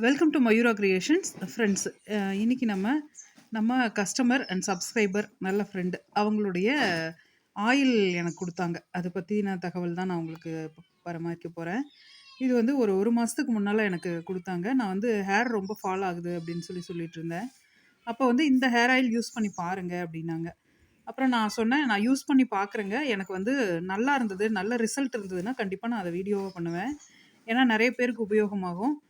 Welcome to Mayura creations friends இன்றைக்கி நம்ம நம்ம கஸ்டமர் அண்ட் சப்ஸ்கிரைபர் நல்ல ஃப்ரெண்டு அவங்களுடைய ஆயில் எனக்கு கொடுத்தாங்க. அதை பற்றின தகவல் தான் நான் உங்களுக்கு ப- போகிறேன் இது வந்து ஒரு ஒரு மாதத்துக்கு முன்னால் எனக்கு கொடுத்தாங்க. நான் வந்து ஹேர் ரொம்ப ஃபால் ஆகுது அப்படின்னு சொல்லி சொல்லிட்டு இருந்தேன். அப்போ வந்து இந்த ஹேர் ஆயில் யூஸ் பண்ணி பாருங்க அப்படின்னாங்க. அப்புறம் நான் சொன்னேன் நான் யூஸ் பண்ணி பார்க்குறேங்க எனக்கு வந்து நல்லா இருந்தது நல்ல ரிசல்ட் இருந்ததுன்னா கண்டிப்பாக நான் அதை வீடியோவாக பண்ணுவேன். ஏன்னா நிறைய பேருக்கு உபயோகமாகும்.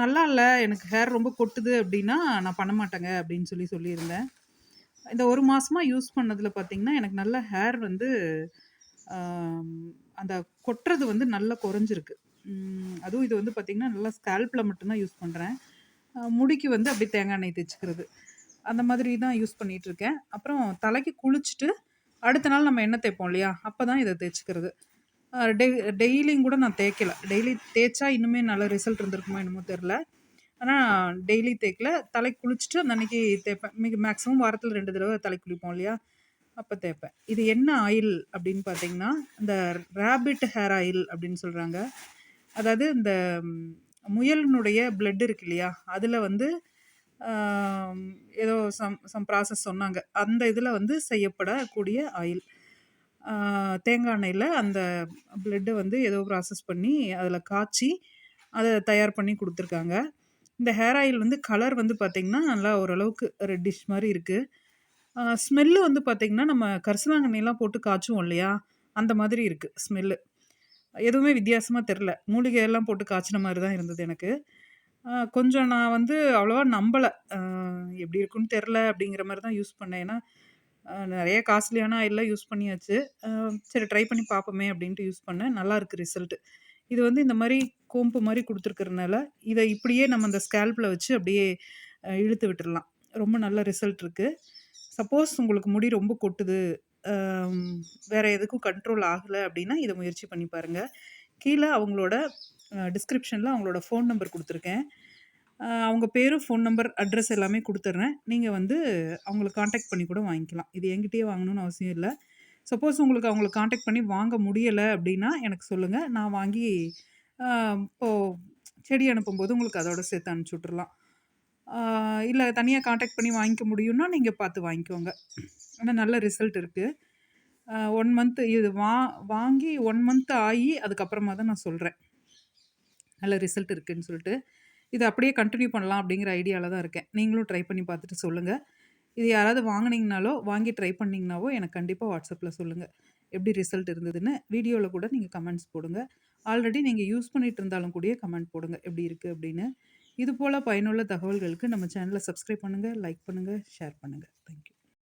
நல்லா இல்லை எனக்கு ஹேர் ரொம்ப கொட்டுது அப்படின்னா நான் பண்ண மாட்டேங்க அப்படின்னு சொல்லி சொல்லியிருந்தேன். இந்த ஒரு மாசமாக யூஸ் பண்ணதில் பார்த்தீங்கன்னா எனக்கு நல்ல ஹேர் வந்து அந்த கொட்டுறது வந்து நல்லா குறைஞ்சிருக்கு. அதுவும் இது வந்து பார்த்திங்கன்னா நல்லா ஸ்கேல்பில் மட்டும்தான் யூஸ் பண்ணுறேன் முடிக்கு வந்து அப்படி தேங்காய் எண்ணெய் தேய்ச்சிக்கிறது. அந்த மாதிரி தான் யூஸ் பண்ணிகிட்ருக்கேன் அப்புறம் தலைக்கு குளிச்சுட்டு அடுத்த நாள் நம்ம எண்ணெய் தேய்ப்போம் இல்லையா? அப்போ தான் இதை தேய்ச்சிக்கிறது. டெய் டெய்லியும் கூட நான் தேய்க்கல. டெய்லி தேய்ச்சா இன்னுமே நல்ல ரிசல்ட் இருந்திருக்குமோ என்னமோ தெரில. ஆனால் டெய்லி தேய்க்கல. தலை குளிச்சுட்டு அந்த அன்னைக்கு தேய்ப்பேன். மிக மேக்ஸிமம் வாரத்தில் ரெண்டு தடவை தலை குளிப்போம் இல்லையா? அப்போ தேய்ப்பேன். இது என்ன ஆயில் அப்படின்னு பார்த்தீங்கன்னா இந்த ரேபிட் ஹேர் ஆயில் அப்படின்னு சொல்கிறாங்க அதாவது இந்த முயலினுடைய பிளட் இருக்கு இல்லையா? அதில் வந்து ஏதோ சம் சம் ப்ராசஸ் சொன்னாங்க. அந்த இதில் வந்து செய்யப்படக்கூடிய ஆயில். தேங்காய் எண்ணெயில் அந்த பிளட்டை வந்து ஏதோ ப்ராசஸ் பண்ணி அதில் காய்ச்சி அதை தயார் பண்ணி கொடுத்துருக்காங்க. இந்த ஹேர் ஆயில் வந்து கலர் வந்து பார்த்திங்கன்னா நல்லா ஓரளவுக்கு ரெட்டிஷ் மாதிரி இருக்குது ஸ்மெல்லு வந்து பார்த்திங்கன்னா நம்ம கரிசலாங்கண்ணிலாம் போட்டு காய்ச்சுவோம் இல்லையா? அந்த மாதிரி இருக்குது ஸ்மெல்லு எதுவுமே வித்தியாசமாக தெரில மூலிகையெல்லாம் போட்டு காய்ச்சின மாதிரி தான் இருந்தது எனக்கு. கொஞ்சம் நான் வந்து அவ்வளோவா நம்பலை. எப்படி இருக்குன்னு தெரில அப்படிங்கிற மாதிரி தான் யூஸ் பண்ணேன். ஏன்னா நிறைய காஸ்ட்லியான ஆயிலெலாம் யூஸ் பண்ணியாச்சு. சரி ட்ரை பண்ணி பார்ப்போமே அப்படின்ட்டு யூஸ் பண்ணேன். நல்லா இருக்கு ரிசல்ட். இது வந்து இந்த மாதிரி கோம்பு மாதிரி கொடுத்துருக்கறனால இதை இப்படியே நம்ம அந்த ஸ்கேல்பில் வச்சு அப்படியே இழுத்து விட்டுடலாம் ரொம்ப நல்ல ரிசல்ட் இருக்குது சப்போஸ் உங்களுக்கு முடி ரொம்ப கொட்டுது வேறு வேற எதுக்கும் கண்ட்ரோல் ஆகலை அப்படின்னா இதை முயற்சி பண்ணி பாருங்கள் கீழே அவங்களோட டிஸ்கிரிப்ஷனில் அவங்களோட ஃபோன் நம்பர் கொடுத்துருக்கேன். அவங்க பேரும் ஃபோன் நம்பர் அட்ரஸ் எல்லாமே கொடுத்துட்றேன் நீங்கள் வந்து அவங்கள காண்டாக்ட் பண்ணி கூட வாங்கிக்கலாம். இது என்கிட்டயே வாங்கணும்னு அவசியம் இல்லை. சப்போஸ் உங்களுக்கு அவங்கள காண்டாக்ட் பண்ணி வாங்க முடியலை அப்படின்னா எனக்கு சொல்லுங்கள் நான் வாங்கி இப்போது செடி அனுப்பும்போது உங்களுக்கு அதோட சேர்த்து அனுப்பிச்சி விட்றலாம் இல்லை தனியாக காண்டாக்ட் பண்ணி வாங்கிக்க முடியும்னா நீங்கள் பார்த்து வாங்கிக்கோங்க. ஆனால் நல்ல ரிசல்ட் இருக்குது ஒன் மந்த் இது வா வாங்கி ஒன் மந்த் ஆகி அதுக்கப்புறமா தான் நான் சொல்கிறேன் நல்ல ரிசல்ட் இருக்குதுன்னு சொல்லிட்டு. இதை அப்படியே கண்டினியூ பண்ணலாம் அப்படிங்கிற ஐடியாவில் தான் இருக்கேன். நீங்களும் ட்ரை பண்ணி பார்த்துட்டு சொல்லுங்கள் இது யாராவது வாங்கினீங்கனாலோ வாங்கி ட்ரை பண்ணிங்கனாவோ எனக்கு கண்டிப்பாக வாட்ஸ்அப்பில் சொல்லுங்கள் எப்படி ரிசல்ட் இருந்ததுன்னு வீடியோவில் கூட நீங்கள் கமெண்ட்ஸ் போடுங்க. ஆல்ரெடி நீங்கள் யூஸ் பண்ணிட்டு இருந்தாலும் கூடயே கமெண்ட் போடுங்க. எப்படி இருக்குது அப்படின்னு. இது போல் பயனுள்ள தகவல்களுக்கு நம்ம சேனலை சப்ஸ்கிரைப் பண்ணுங்கள் லைக் பண்ணுங்கள் ஷேர் பண்ணுங்கள் தேங்க்யூ